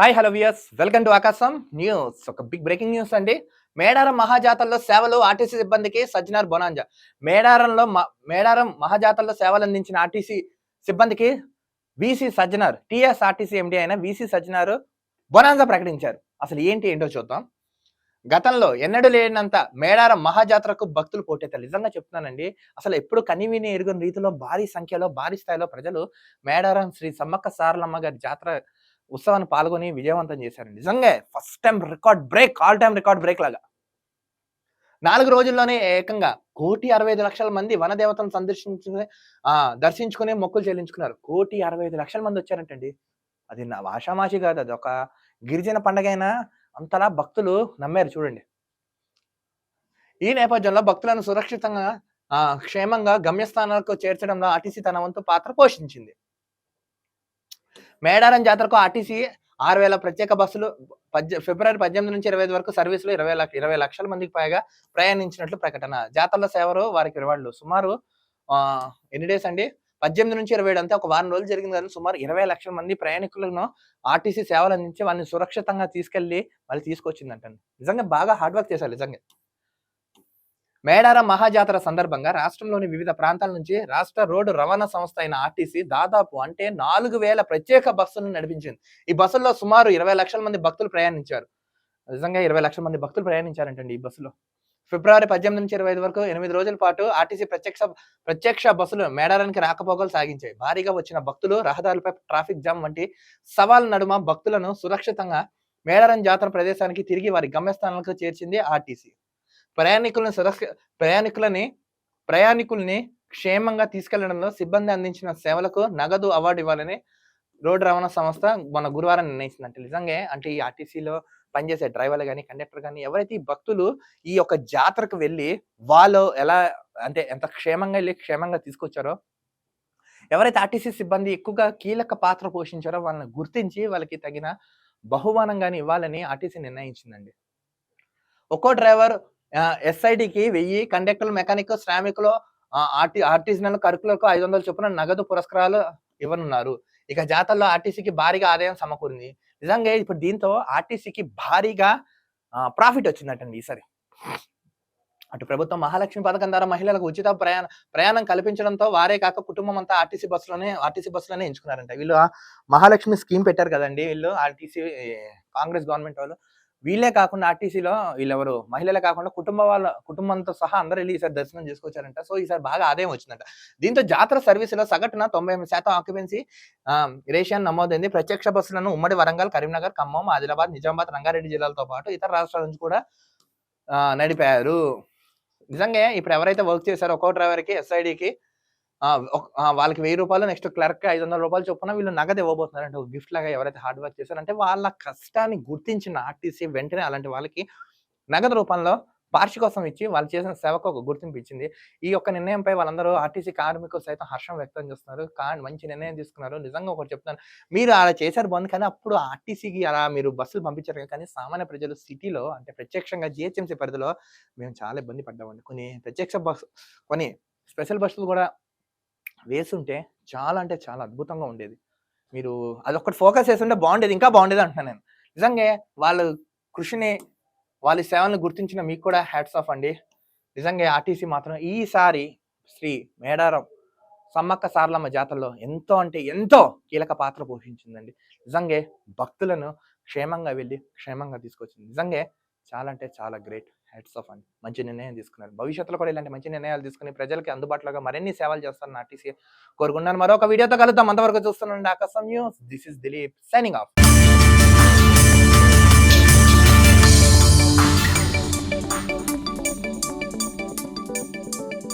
Hi hello viewers welcome to Akasham news ఒక big breaking news అండి. మేడారం మహాజాతల్లో సేవలు RTC సిబ్బందికి సజ్జనార్ బొనాంజా. మేడారంలో మ- మేడారం మహాజాతల్లో సేవలు అందించిన ఆర్టీసీ సిబ్బందికి విసి సజ్జనార్ టీఎస్ఆర్టీసీ ఎండి అయిన విసి సజ్జనార్ బొనాంజా ప్రకటించారు. అసలు ఏంటి ఏంటో చూద్దాం. గతంలో ఎన్నడూ లేనంత మేడారం మహాజాతరకు భక్తులు పోటెత్తారు. నిజంగా చెప్తున్నానండి. అసలు ఎప్పుడు కనివిని ఎరుగని రీతిలో భారీ సంఖ్యలో భారీ స్థాయిలో ప్రజలు మేడారం శ్రీ సమ్మక్క సారలమ్మ గారి జాతర ఉత్సవాన్ని పాల్గొని విజయవంతం చేశారు. నిజంగా first time record break all time record break లాగా. నాలుగు రోజుల్లోనే ఏకంగా కోటి అరవై ఐదు లక్షల మంది వనదేవతను సందర్శించుకుని ఆ దర్శించుకుని మొక్కులు చెల్లించుకున్నారు. కోటి అరవై ఐదు లక్షల మంది వచ్చారంటండి. అది నా ఆషామాషి కాదు అది ఒక గిరిజన పండగ అయినా అంతలా భక్తులు నమ్మారు చూడండి. ఈ నేపథ్యంలో భక్తులను సురక్షితంగా ఆ, క్షేమంగా గమ్యస్థానాలకు చేర్చడంలో ఆర్టీసీ తన వంతు పాత్ర పోషించింది. మేడారం జాతరకు ఆర్టీసీ ఆరు వేల ప్రత్యేక బస్సులు పద్దె ఫిబ్రవరి పద్దెనిమిది నుంచి ఇరవై ఐదు వరకు సర్వీసులు ఇరవై లక్ష ఇరవై లక్షల మందికి పైగా ప్రయాణించినట్లు ప్రకటన. జాతరల సేవలు వారికి రివార్డులు. సుమారు ఎన్ని డేస్ అండి? పద్దెనిమిది నుంచి ఇరవై ఏడు అంతే. ఒక వారం రోజులు జరిగింది కానీ సుమారు ఇరవై లక్షల మంది ప్రయాణికులను ఆర్టీసీ సేవలు అందించి వాళ్ళని సురక్షితంగా తీసుకెళ్ళి మళ్ళీ తీసుకొచ్చిందంటండి. నిజంగా బాగా హార్డ్ వర్క్ చేశారు నిజంగా. మేడారం మహాజాతర సందర్భంగా రాష్ట్రంలోని వివిధ ప్రాంతాల నుంచి రాష్ట్ర రోడ్డు రవాణా సంస్థ అయిన ఆర్టీసీ దాదాపు అంటే నాలుగు వేల ప్రత్యేక బస్సులను నడిపించింది. ఈ బస్సుల్లో సుమారు ఇరవై లక్షల మంది భక్తులు ప్రయాణించారు. నిజంగా ఇరవై లక్షల మంది భక్తులు ప్రయాణించారంటండి ఈ బస్సులో. ఫిబ్రవరి పద్దెనిమిది నుంచి ఇరవై ఐదు వరకు ఎనిమిది రోజుల పాటు ఆర్టీసీ ప్రత్యక్ష ప్రత్యక్ష బస్సులు మేడారానికి రాకపోకలు సాగించాయి. భారీగా వచ్చిన భక్తులు రహదారులపై ట్రాఫిక్ జామ్ వంటి సవాల్ నడుమ భక్తులను సురక్షితంగా మేడారం జాతర ప్రదేశానికి తిరిగి వారి గమ్యస్థానాలకు చేర్చింది ఆర్టీసీ. ప్రయాణికులను సురక్ష ప్రయాణికులని ప్రయాణికుల్ని క్షేమంగా తీసుకెళ్ళడంలో సిబ్బంది అందించిన సేవలకు నగదు అవార్డు ఇవ్వాలని రోడ్డు రవాణా సంస్థ మన గురువారం నిర్ణయించిందంటే. నిజంగా అంటే ఈ ఆర్టీసీలో పనిచేసే డ్రైవర్లు కానీ కండక్టర్ కానీ ఎవరైతే ఈ భక్తులు ఈ యొక్క జాతరకు వెళ్ళి వాళ్ళు ఎలా అంటే ఎంత క్షేమంగా వెళ్ళి క్షేమంగా తీసుకొచ్చారో ఎవరైతే ఆర్టీసీ సిబ్బంది ఎక్కువగా కీలక పాత్ర పోషించారో వాళ్ళని గుర్తించి వాళ్ళకి తగిన బహుమానం కానీ ఇవ్వాలని ఆర్టీసీ నిర్ణయించిందండి. ఒక్కో డ్రైవర్ ఎస్ఐడికి వెయ్యి కండక్టర్ మెకానిక్ శ్రామికులు ఆర్టీ ఆర్టిజనల్ కరుకులకు ఐదు వందల చొప్పున నగదు పురస్కారాలు ఇవ్వనున్నారు. ఇక జాతరలో ఆర్టీసీకి భారీగా ఆదాయం సమకూరింది. నిజంగా ఇప్పుడు దీంతో ఆర్టీసీకి భారీగా ప్రాఫిట్ వచ్చిందటండి ఈసారి. అటు ప్రభుత్వం మహాలక్ష్మి పథకం ద్వారా మహిళలకు ఉచిత ప్రయాణ ప్రయాణం కల్పించడంతో వారే కాక కుటుంబం అంతా ఆర్టీసీ బస్సులోనే ఆర్టీసీ బస్సులోనే ఎంచుకున్నారంట. వీళ్ళు మహాలక్ష్మి స్కీమ్ పెట్టారు కదండి వీళ్ళు ఆర్టీసీ కాంగ్రెస్ గవర్నమెంట్ వాళ్ళు. వీళ్ళే కాకుండా ఆర్టీసీలో వీళ్ళెవరు? మహిళలే కాకుండా కుటుంబ వాళ్ళ కుటుంబంతో సహా అందరూ వెళ్ళి ఈసారి దర్శనం చేసుకొచ్చారంట. సో ఈసారి బాగా ఆదాయం వచ్చిందంట. దీంతో జాతర సర్వీసులో సగటున తొంభై ఎనిమిది శాతం ఆక్యుపెన్సీ రేషన్ నమోదైంది. ప్రత్యక్ష బస్సులను ఉమ్మడి వరంగల్ కరీంనగర్ ఖమ్మం ఆదిలాబాద్ నిజామాబాద్ రంగారెడ్డి జిల్లాలతో పాటు ఇతర రాష్ట్రాల నుంచి కూడా నడిపారు. నిజంగా ఇప్పుడు ఎవరైతే వర్క్ చేశారో ఒక్కో డ్రైవర్కి ఎస్ఐడికి వాళ్ళకి వెయ్యి రూపాయలు నెక్స్ట్ క్లర్క్ ఐదు వందల రూపాయలు చొప్పున వీళ్ళు నగదు ఇవ్వబోతున్నారంటే ఒక గిఫ్ట్ లాగా ఎవరైతే హార్డ్ వర్క్ చేశారంటే వాళ్ళ కష్టాన్ని గుర్తించిన ఆర్టీసీ వెంటనే అలాంటి వాళ్ళకి నగదు రూపంలో పార్షికోసం ఇచ్చి వాళ్ళు చేసిన సేవకు ఒక గుర్తింపు ఇచ్చింది. ఈ యొక్క నిర్ణయంపై వాళ్ళందరూ ఆర్టీసీ కార్మికులు సైతం హర్షం వ్యక్తం చేస్తున్నారు. కానీ మంచి నిర్ణయం తీసుకున్నారు. నిజంగా ఒకటి చెప్తాను మీరు అలా చేశారు బంద్ కానీ అప్పుడు ఆర్టీసీకి అలా మీరు బస్సులు పంపించారు కానీ సామాన్య ప్రజలు సిటీలో అంటే ప్రత్యక్షంగా జిహెచ్ఎంసీ పరిధిలో మేము చాలా ఇబ్బంది పడ్డామండి. కొన్ని ప్రత్యక్ష బస్సు కొన్ని స్పెషల్ బస్సులు కూడా వేసుంటే చాలా అంటే చాలా అద్భుతంగా ఉండేది. మీరు అదొక్కటి ఫోకస్ చేస్తుంటే బాగుండేది ఇంకా బాగుండేది అంటున్నాను నేను. నిజంగా వాళ్ళ కృషిని వాళ్ళ సేవలను గుర్తించిన మీకు కూడా హ్యాట్స్ ఆఫ్ అండి. నిజంగా ఆర్టీసీ మాత్రం ఈసారి శ్రీ మేడారం సమ్మక్క సారలమ్మ జాతరలో ఎంతో అంటే ఎంతో కీలక పాత్ర పోషించిందండి. నిజంగా భక్తులను క్షేమంగా వెళ్ళి క్షేమంగా తీసుకొచ్చింది. నిజంగా చాలా అంటే చాలా గ్రేట్. హెడ్స్ ఆఫ్ అండి మంచి నిర్ణయం తీసుకున్నారు. భవిష్యత్తులో కూడా ఇలాంటి మంచి నిర్ణయాలు తీసుకుని ప్రజలకి అందుబాటులోగా మరిన్ని సేవలు చేస్తారని ఆర్టీసీ కోరుకున్నాను మరొక వీడియోతో కలుద్దాం. అంతవరకు చూస్తున్నాండి Akasham news. This is Dileep signing off